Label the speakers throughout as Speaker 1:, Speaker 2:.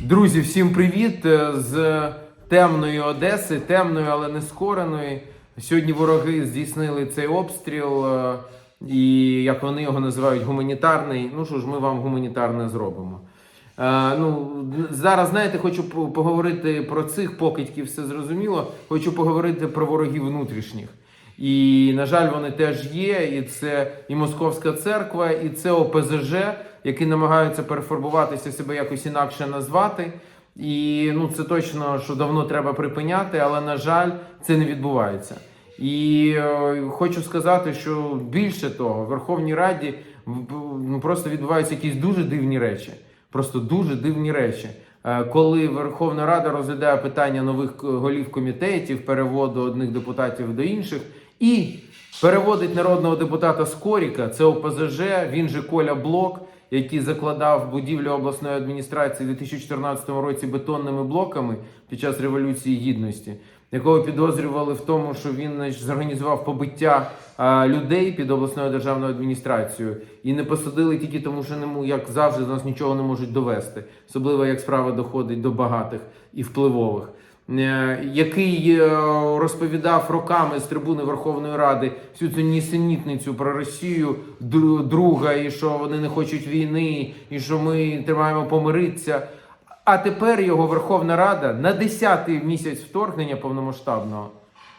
Speaker 1: Друзі, всім привіт Е, з темної Одеси, темної, але не скореної. Сьогодні вороги здійснили цей обстріл, е, і як вони його називають, гуманітарний. Ну що ж, ми вам гуманітарне зробимо. Е, ну, зараз, знаєте, хочу поговорити про цих покидьків, все зрозуміло. Хочу поговорити про ворогів внутрішніх. І, на жаль, вони теж є. І це і Московська церква, і це ОПЗЖ, які намагаються перефарбуватися себе якось інакше назвати. І ну, це точно, що давно треба припиняти, але на жаль, це не відбувається. І е, хочу сказати, що більше того, в Верховній Раді ну, просто відбуваються якісь дуже дивні речі. Просто дуже дивні речі. Е, Коли Верховна Рада розглядає питання нових голів комітетів, переводу одних депутатів до інших, і переводить народного депутата Скоріка, це ОПЗЖ, він же Коля Блок, який закладав будівлю обласної адміністрації у 2014 році бетонними блоками під час Революції Гідності, якого підозрювали в тому, що він зорганізував побиття а, людей під обласною державною адміністрацією, і не посадили тільки тому, що нему, як завжди, з нас нічого не можуть довести, особливо як справа доходить до багатих і впливових. Е, Який е, розповідав роками з трибуни Верховної Ради всю цю нісенітницю про Росію, друга, і що вони не хочуть війни, і що ми тримаємо помиритися. А тепер його Верховна Рада на 10-й місяць вторгнення повномасштабного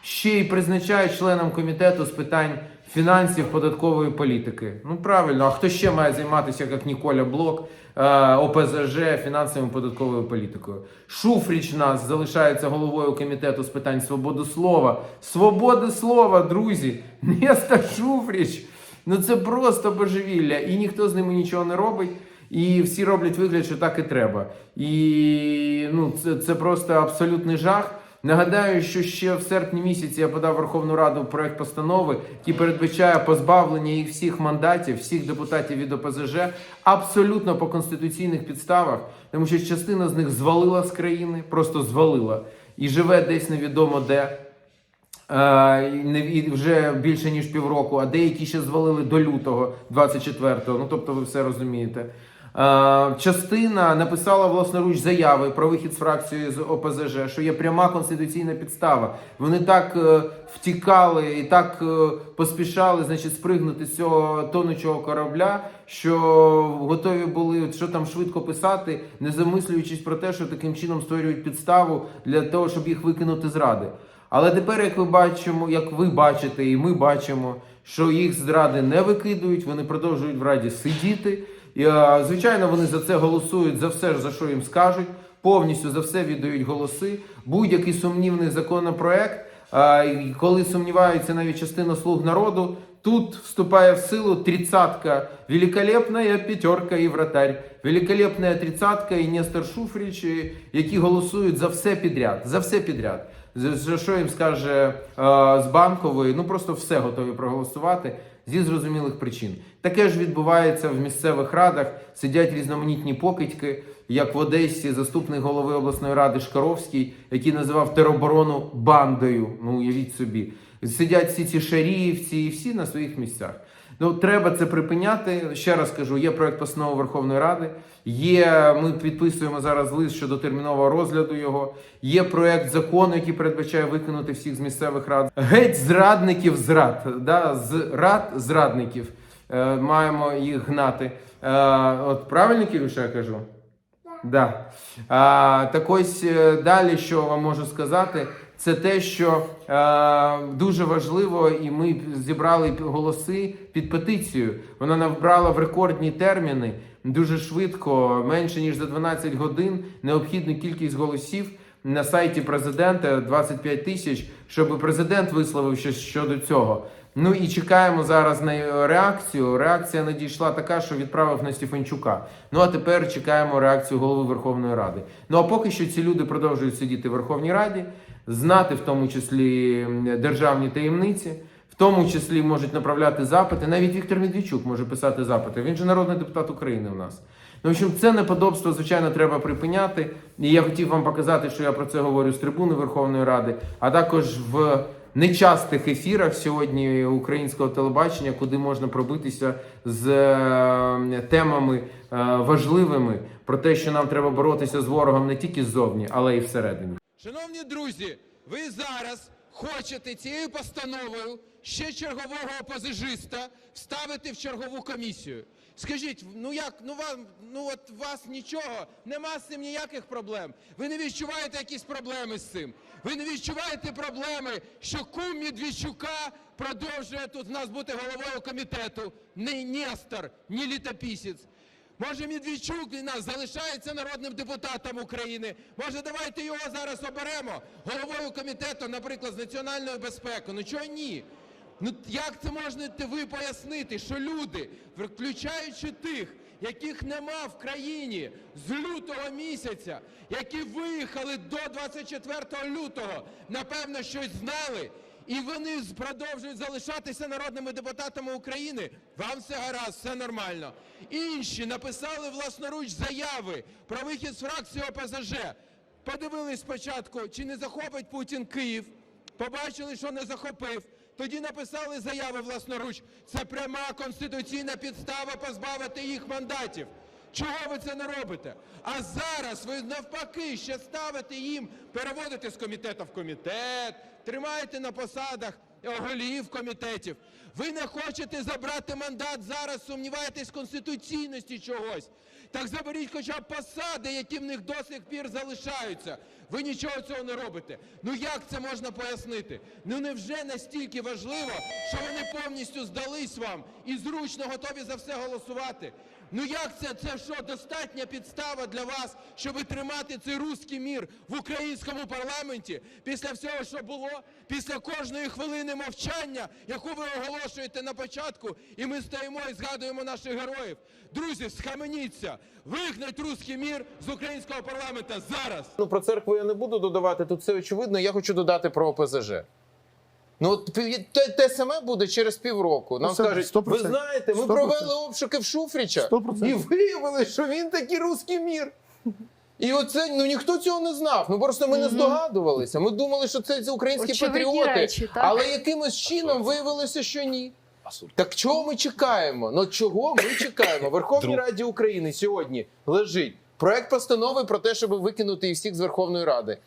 Speaker 1: ще й призначає членом комітету з питань фінансів податкової політики. Ну правильно, а хто ще має займатися, як Ніколя Блок, е, ОПЗЖ фінансовою податковою політикою? Шуфріч нас залишається головою комітету з питань свободи слова. Свободи слова, друзі! Неста Шуфріч! Ну це просто божевілля, і ніхто з ними нічого не робить. І всі роблять вигляд, що так і треба. І ну, це, це просто абсолютний жах. Нагадаю, що ще в серпні місяці я подав Верховну Раду проект постанови, який передбачає позбавлення їх всіх мандатів, всіх депутатів від ОПЗЖ, абсолютно по конституційних підставах, тому що частина з них звалила з країни, просто звалила і живе десь невідомо де. Е, і вже більше ніж півроку, а деякі ще звалили до лютого 24-го. Ну тобто, ви все розумієте. Е, Частина написала власноруч заяви про вихід з фракції з ОПЗЖ, що є пряма конституційна підстава. Вони так е, втікали і так е, поспішали, значить, спригнути з цього тонучого корабля, що готові були що там швидко писати, не замислюючись про те, що таким чином створюють підставу для того, щоб їх викинути з ради. Але тепер, як ви бачимо, як ви бачите, і ми бачимо, що їх з ради не викидують, вони продовжують в раді сидіти. Звичайно, вони за це голосують за все, за що їм скажуть, повністю за все віддають голоси. Будь-який сумнівний законопроект, коли сумніваються навіть частина слуг народу, тут вступає в силу тридцатка, великолепна п'ятерка і вратарь, великолепна тридцатка і Нестор Шуфрич, які голосують за все підряд, за все підряд. За що їм скаже з банкової, ну просто все готові проголосувати зі зрозумілих причин. Таке ж відбувається в місцевих радах. Сидять різноманітні покидьки, як в Одесі, заступник голови обласної ради Шкаровський, який називав тероборону бандою. Ну уявіть собі, сидять всі ці шаріївці і всі на своїх місцях. Ну, треба це припиняти. Ще раз кажу, є проект постанови Верховної Ради. Є, ми підписуємо зараз лист щодо термінового розгляду його. Є проект закону, який передбачає викинути всіх з місцевих рад. Геть зрадників зрад. Да? З рад зрадників. Е, маємо їх гнати. Е, от правильно, Кирюша, я кажу? Да. А, так ось е, далі, що вам можу сказати, це те, що е, дуже важливо, і ми зібрали голоси під петицію. Вона набрала в рекордні терміни дуже швидко, менше ніж за 12 годин, необхідну кількість голосів на сайті президента 25 тисяч, щоб президент висловив щось щодо цього. Ну і чекаємо зараз на реакцію. Реакція надійшла така, що відправив на Стефанчука. Ну а тепер чекаємо реакцію голови Верховної Ради. Ну а поки що ці люди продовжують сидіти в Верховній Раді, знати в тому числі державні таємниці. В тому числі можуть направляти запити. Навіть Віктор Медведчук може писати запити. Він же народний депутат України у нас. Ну, в общем, це неподобство, звичайно, треба припиняти. І я хотів вам показати, що я про це говорю з трибуни Верховної Ради, а також в нечастих ефірах сьогодні українського телебачення, куди можна пробитися з е, темами е, важливими про те, що нам треба боротися з ворогом не тільки ззовні, але й всередині.
Speaker 2: Шановні друзі, ви зараз хочете цією постановою ще чергового опозижиста вставити в чергову комісію. Скажіть, ну як, ну вам, ну от вас нічого, нема з цим ніяких проблем. Ви не відчуваєте якісь проблеми з цим. Ви не відчуваєте проблеми, що кум Медведчука продовжує тут в нас бути головою комітету. Не Нестор, ні літописець. Може, Медведчук і нас залишається народним депутатом України. Може, давайте його зараз оберемо головою комітету, наприклад, з національної безпеки. Ну чого ні? Ну як це можете ви пояснити, що люди, включаючи тих, яких нема в країні з лютого місяця, які виїхали до 24 лютого, напевно, щось знали, і вони продовжують залишатися народними депутатами України, вам все гаразд, все нормально. Інші написали власноруч заяви про вихід з фракції ОПЗЖ. Подивились спочатку, чи не захопить Путін Київ. Побачили, що не захопив. Тоді написали заяви власноруч. Це пряма конституційна підстава позбавити їх мандатів. Чого ви це не робите? А зараз ви навпаки ще ставите їм переводити з комітету в комітет, тримаєте на посадах голів комітетів. Ви не хочете забрати мандат зараз, сумніваєтесь в конституційності чогось. Так заберіть хоча б посади, які в них до сих пір залишаються. Ви нічого цього не робите. Ну як це можна пояснити? Ну невже настільки важливо, що вони повністю здались вам і зручно готові за все голосувати? Ну як це? Це що, достатня підстава для вас, щоб тримати цей руський мір в українському парламенті після всього, що було, після кожної хвилини мовчання, яку ви оголошуєте на початку, і ми стоїмо і згадуємо наших героїв. Друзі, схаменіться, вигнать руський мір з українського парламенту зараз.
Speaker 1: Ну про церкву я не буду додавати. Тут все очевидно. Я хочу додати про ОПЗЖ. Ну, от те, те саме буде через півроку. Нам
Speaker 3: Ну, це
Speaker 1: скажуть,
Speaker 3: 100%.
Speaker 1: ви знаєте, ми
Speaker 3: 100%.
Speaker 1: провели обшуки в Шуфрича
Speaker 3: 100%.
Speaker 1: і виявили, що він такий русський мір. І оце ну ніхто цього не знав. Ну просто ми не здогадувалися. Ми думали, що це, це українські
Speaker 4: Очевидні
Speaker 1: патріоти,
Speaker 4: речі, так?
Speaker 1: але якимось чином виявилося, що ні. Так чого ми чекаємо? Ну чого ми чекаємо? В Верховній Раді України сьогодні лежить проект постанови про те, щоб викинути їх всіх з Верховної Ради.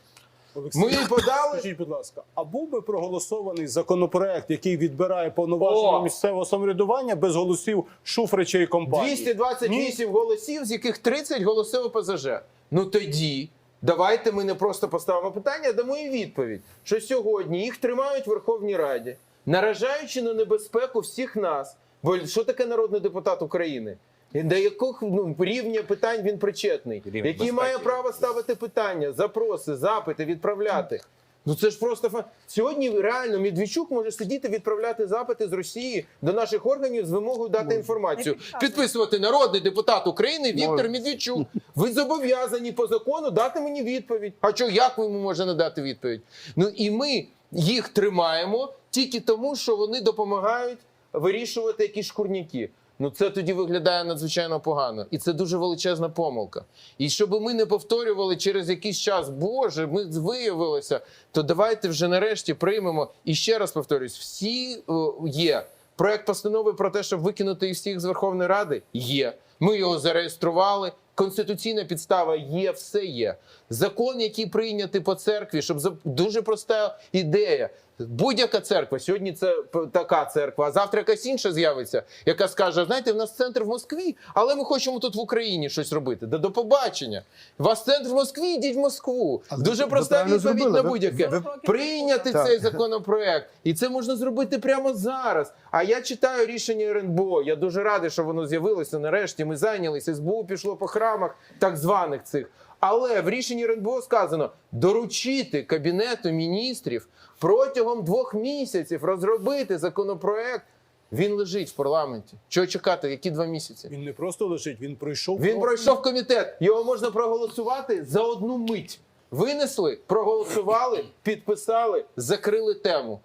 Speaker 3: Олексій,
Speaker 1: Ми подали.
Speaker 3: Скажіть, будь ласка, а був би проголосований законопроект, який відбирає повноваження
Speaker 1: О!
Speaker 3: місцевого самоврядування без голосів Шуфрича і компанії?
Speaker 1: 228 голосів, з яких 30 голосів ОПЗЖ. Ну тоді давайте ми не просто поставимо питання, а дамо і відповідь, що сьогодні їх тримають в Верховній Раді, наражаючи на небезпеку всіх нас. Бо що таке народний депутат України? До яких ну, рівня питань він причетний,
Speaker 5: Рівень
Speaker 1: який
Speaker 5: безпеки.
Speaker 1: має право ставити питання, запроси, запити, відправляти. Ну це ж просто фа... сьогодні реально Медведчук може сидіти відправляти запити з Росії до наших органів з вимогою дати інформацію. Підписувати народний депутат України Віктор. Медведчук. Ви зобов'язані по закону дати мені відповідь. А що як ви йому може не дати відповідь? Ну і ми їх тримаємо тільки тому, що вони допомагають вирішувати якісь шкурняки. Ну це тоді виглядає надзвичайно погано, і це дуже величезна помилка. І щоб ми не повторювали через якийсь час, Боже, ми виявилося, то давайте вже нарешті приймемо. І ще раз повторюсь: всі о, є. Проект постанови про те, щоб викинути їх всіх з Верховної Ради, є. Ми його зареєстрували. Конституційна підстава є, все є. Закон, який прийнятий по церкві, щоб дуже проста ідея. Будь-яка церква, сьогодні це така церква, а завтра якась інша з'явиться, яка скаже: знаєте, в нас центр в Москві, але ми хочемо тут в Україні щось робити. Да до побачення. У вас центр в Москві, йдіть в Москву.
Speaker 3: Але
Speaker 1: Дуже
Speaker 3: ви
Speaker 1: проста відповідь
Speaker 3: зробили.
Speaker 1: на будь-яке.
Speaker 3: ви-
Speaker 1: Прийняти
Speaker 3: Так.
Speaker 1: цей законопроект. І це можна зробити прямо зараз. А я читаю рішення РНБО. Я дуже радий, що воно з'явилося. Нарешті ми зайнялися. СБУ пішло по храмах так званих цих. Але в рішенні РНБО сказано доручити кабінету міністрів протягом двох місяців розробити законопроект. Він лежить в парламенті. Чого чекати? Які два місяці?
Speaker 3: Він не просто лежить, він пройшов.
Speaker 1: Він пройшов комітет. Його можна проголосувати за одну мить. Винесли, проголосували, підписали, закрили тему.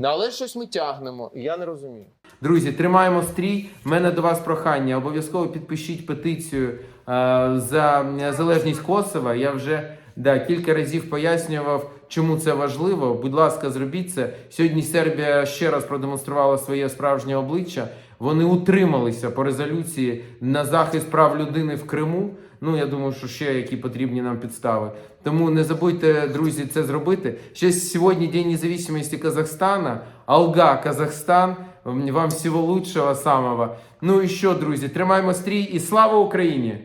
Speaker 1: Ну, Але щось ми тягнемо. і Я не розумію. Друзі, тримаємо стрій. У мене до вас прохання. Обов'язково підпишіть петицію е, за залежність Косова. Я вже Да, кілька разів пояснював, чому це важливо. Будь ласка, зробіть це. Сьогодні Сербія ще раз продемонструвала своє справжнє обличчя. Вони утрималися по резолюції на захист прав людини в Криму. Ну я думаю, що ще які потрібні нам підстави. Тому не забудьте, друзі, це зробити. Ще сьогодні День независимості Казахстана. Алга, Казахстан. Вам всього лучшого самого. Ну і що, друзі, тримаємо стрій і слава Україні!